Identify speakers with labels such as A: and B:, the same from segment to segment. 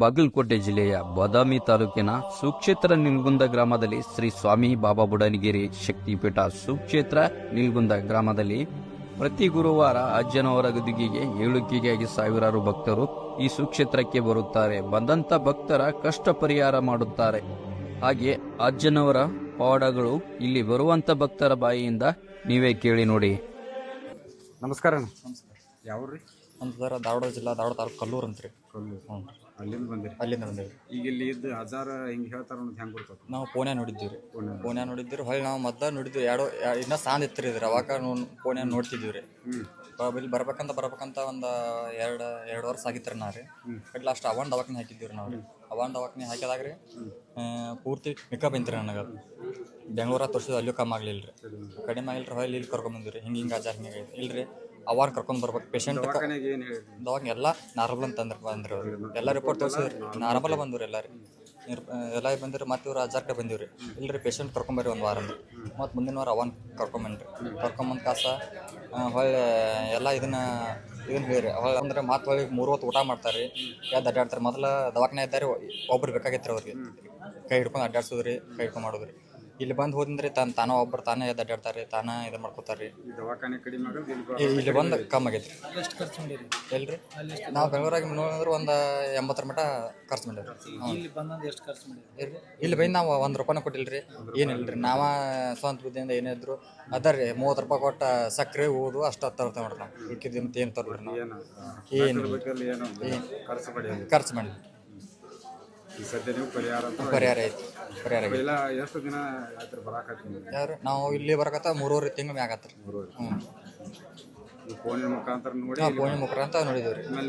A: ಬಾಗಲಕೋಟೆ ಜಿಲ್ಲೆಯ ಬಾದಾಮಿ ತಾಲೂಕಿನ ಸುಕ್ಷೇತ್ರ ನಿಲ್ಗುಂದ ಗ್ರಾಮದಲ್ಲಿ ಶ್ರೀ ಸ್ವಾಮಿ ಬಾಬಾ ಬುಡನಗಿರಿ ಶಕ್ತಿಪೀಠ ಸುಕ್ಷೇತ್ರ ನಿಲ್ಗುಂದ ಗ್ರಾಮದಲ್ಲಿ ಪ್ರತಿ ಗುರುವಾರ ಅಜ್ಜನವರ ಗದುಗಿಗೆ ಏಳುಕಿಗಾಗಿ ಸಾವಿರಾರು ಭಕ್ತರು ಈ ಸುಕ್ಷೇತ್ರಕ್ಕೆ ಬರುತ್ತಾರೆ. ಬಂದಂತ ಭಕ್ತರ ಕಷ್ಟ ಪರಿಹಾರ ಮಾಡುತ್ತಾರೆ. ಹಾಗೆ ಅಜ್ಜನವರ ಪಾಡಗಳು ಇಲ್ಲಿ ಬರುವಂತ ಭಕ್ತರ ಬಾಯಿಯಿಂದ ನೀವೇ ಕೇಳಿ ನೋಡಿ.
B: ನಮಸ್ಕಾರ ಅಣ್ಣ.
C: ನಮ್ದು ಧಾರವಾಡ ಜಿಲ್ಲಾ ಧಾರವಾಡ ತಾಲೂಕು ಕಲ್ಲೂರು ಅಂತ
B: ರೀ.
C: ಹ್ಞೂ
B: ಅಲ್ಲಿಂದ ಬಂದಿರಿ?
C: ಅಲ್ಲಿಂದ ಬಂದೇವಿ.
B: ಈಗ ಇಲ್ಲಿ ಇದ್ದ ಹಜಾರ ಹಿಂಗೆ ಹೇಳ್ತಾರ ಅನ್ನೋದು ಹೆಂಗೆ ಗೊತ್ತದ
C: ನಾವು ಪೋನ್ಯಾಗ ನೋಡಿದ್ದೀವಿ ರೀ. ಪೋನ್ಯಾಗ ನೋಡಿದ್ದೀವಿ ಹೊಳ್ಳಿ ನಾವು ಮದ್ದ ನೋಡಿದ್ವಿ ಎರಡು ಇನ್ನೂ ಸಾಂದ್ ಇತ್ತು ರೀ ಅವಾಗ ಪೋನ್ಯಾಗ ನೋಡ್ತಿದ್ವಿ ರೀ. ಇಲ್ಲಿ ಬರ್ಬೇಕಂತ ಬರ್ಬೇಕಂತ ಒಂದು ಎರಡು ಎರಡು ವರ್ಷ ಆಗಿತ್ತು ರೀ ನಾ ರೀ. ಬಟ್ ಲಾಸ್ಟ್ ಅವನ್ ದವಾಖಾನೆ ಹಾಕಿದ್ದೀವಿ ರೀ ನಾವು ರೀ. ಅವನ್ ದವಾಖಾನೆ ಹಾಕಿದಾಗ ರೀ ಪೂರ್ತಿ ಪಿಕಪ್ ಐತ್ರಿ ನನಗೆ. ಅದು ಬೆಂಗಳೂರ ತೋರಿಸಿದ ಅಲ್ಲೂ ಕಮ್ಮಿ ಆಗಲಿಲ್ಲ ರೀ ಕಡಿಮೆ ಆಗಿಲ್ಲ ರೀ ಹೊಳ್ಳಿ ಇಲ್ಲಿ ಕರ್ಕೊಂಬಂದಿವಿ ರೀ. ಹಿಂಗೆ ಹಿಂಗೆ ಆಚಾರ ಹಿಂಗೆ ಆಗೈತೆ ಇಲ್ಲ ರೀ ಅವಾನ ಕರ್ಕೊಂಡು ಬರ್ಬೇಕು ಪೇಷಂಟ್ ದವಾಗ ಎಲ್ಲ ನಾರ್ಮಲ್ ಅಂತಂದ್ರೆ ಬಂದ್ರು ಅವ್ರು. ಎಲ್ಲ ರಿಪೋರ್ಟ್ ತೋರಿಸಿದ್ರಿ. ನಾರ್ಮಲ್ ಬಂದ್ರಿ ಎಲ್ಲ ರೀ ಇವ್ರ್- ಎಲ್ಲ ಬಂದಿರು ಮತ್ತೆ ಇವ್ರು ಹಜಾರ್ಕೆ ಬಂದಿವ್ರಿ. ಇಲ್ರಿ ಪೇಷಂಟ್ ಕರ್ಕೊಂಬರ್ರಿ ಒಂದು ವಾರ ಮತ್ತು ಮುಂದಿನ ವಾರ ಅವನ್ ಕರ್ಕೊಂಬನ್ರಿ. ಕರ್ಕೊಂಬಂದು ಕಾಸ ಹೊಳ್ಳಿ ಎಲ್ಲ ಇದನ್ನ ಇದನ್ನ ಹೇಳಿರಿ. ಹೊಳ್ಳಿ ಅಂದ್ರೆ ಮತ್ತೆ ಹೊಳ್ಳಿ ಮೂರು ಹೊತ್ತು ಊಟ ಮಾಡ್ತಾರೆ ಯಾವ್ದು ಅಡ್ಡಾಡ್ತಾರೆ ಮೊದಲ ದವಾಖಾನೆ ಇದ್ದಾರೆ ಒಬ್ರು ಬೇಕಾಗಿತ್ತು ಅವ್ರಿಗೆ. ಕೈ ಹಿಡ್ಕೊಂಡು ಅಡ್ಡಾಡ್ಸೋದ್ರಿ ಕೈ ಹಿಡ್ಕೊಂಡು ಮಾಡೋದ್ರಿ. ಇಲ್ಲಿ ಬಂದು ಹೋದಿಂದ್ರಿ ತಾನು ತಾನ ಒಬ್ರು ತಾನೇ ಎದ್ದು ಅಡ್ಡಾಡ್ತಾರೆ ತಾನ ಇದು ಮಾಡ್ಕೋತಾರೆ
B: ಈ ದವಾಖಾನೆ ಕಡಿಮೆ ಆಗೋದು ಇಲ್ಲಿ ಬ-
C: ಬಂದು ಕಮ್ಮಿ ಆಗೈತಿ ಎಲ್ರಿ? ನಾವು ಬೆಂಗಳೂರಾಗ ನೋಡಿದ್ರೆ ಒಂದು ಎಂಬತ್ತರ ಮಟ ಖರ್ಚು ಮಾಡಿರಿ
D: ಇಲ್ಲಿ ಬಂದಂದು ಎಷ್ಟು ಖರ್ಚು ಮಾಡಿದ್ರಿ?
C: ಇಲ್ಲಿ ಬಂದು ನಾವು ಒಂದು ರೂಪಾಯಿನ ಕೊಟ್ಟಿಲ್ರಿ ಏನಿಲ್ರಿ? ನಾವ ಸ್ವಂತ ಬುದ್ಧಿಯಿಂದ ಏನಿದ್ರು ಅದ ರೀ ಮೂವತ್ತು ರೂಪಾಯಿ ಕೊಟ್ಟ ಸಕ್ಕರೆ ಊದು ಅಷ್ಟು ಹತ್ತು ತರ್ತೀವಿ ನೋಡ್ರಿ ನಾವು. ಉಳ್ಕಿದ್ದು ಮತ್ತೆ ಏನು ತರ್ಬಿಡ್ರಿ ನಾವು.
B: ಏನು
C: ಏನು
B: ಬೇಕಲ್ಲಿ ಏನು ಖರ್ಚು ಪಡೆಯೋದು
C: ಖರ್ಚು ಮಾಡಿ
B: ಈ ಸದ್ಯ ನೀವು ಪರಿಹಾರ ಅಂತ
C: ಪರಿಹಾರ ಐತಿ ಪರಿಹಾರ
B: ಇಲ್ಲ ಎಷ್ಟು ದಿನ ಆಯ್ತು ಬರಾಕತ್ತೀನಿ
C: ಯಾರು? ನಾವು ಇಲ್ಲಿ ಬರಕತ್ತ ಮೂರುವರೆ ತಿಂಗಳು ಮ್ಯಾಗ ಆತ್ರಿ. ಹ್ಞೂ
B: ಈ ಫೋನಿನ ಮುಖಾಂತರ ನೋಡಿ
C: ನಾವು ಫೋನ್ ಮುಖರ ಅಂತ
B: ಆಮೇಲೆ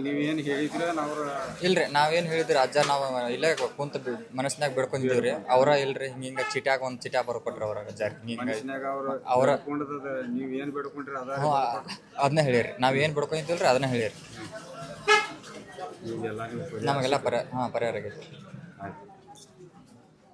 B: ನೀವು ಏನು ಹೇಳಿದ್ರೆ ನಾವು
C: ಇಲ್ರಿ ನಾವೇನು ಹೇಳಿದ್ರಿ ಅಜ್ಜ ನಾವು ಇಲ್ಲೇ ಕುಂತ ಮನಸ್ಸಿನಾಗ ಬಿಡ್ಕೊಂಡಿದ್ದೀವಿ ರೀ. ಅವರ ಇಲ್ರಿ ಹಿಂಗೆ ಹಿಂಗೆ ಚಿಟ್ಯಾಗ ಒಂದು ಚಿಟ್ಯಾ ಬರ್ಕೊಟ್ರಿ ಅವ್ರ ಅಜ್ಜ ಹಿಂಗೆ
B: ಅವ್ರು
C: ಅವರ
B: ಬೇಡ್ಕೊಂಡದ ನೀವು ಏನು ಬೇಡ್ಕೊಂಡ್ರಿ ಅದ
C: ಅದನ್ನ ಹೇಳಿರಿ. ನಾವು ಏನು ಬಿಡ್ಕೊಂಡಿದ್ದಿಲ್ರಿ ಅದನ್ನ ಹೇಳಿರಿ.
B: ಈಗೆಲ್ಲ ನೀವು
C: ನಮಗೆಲ್ಲ ಪರಿ ಹಾಂ ಪರಿಹಾರ ಆಗೈತಿ
B: ಆಯ್ತು.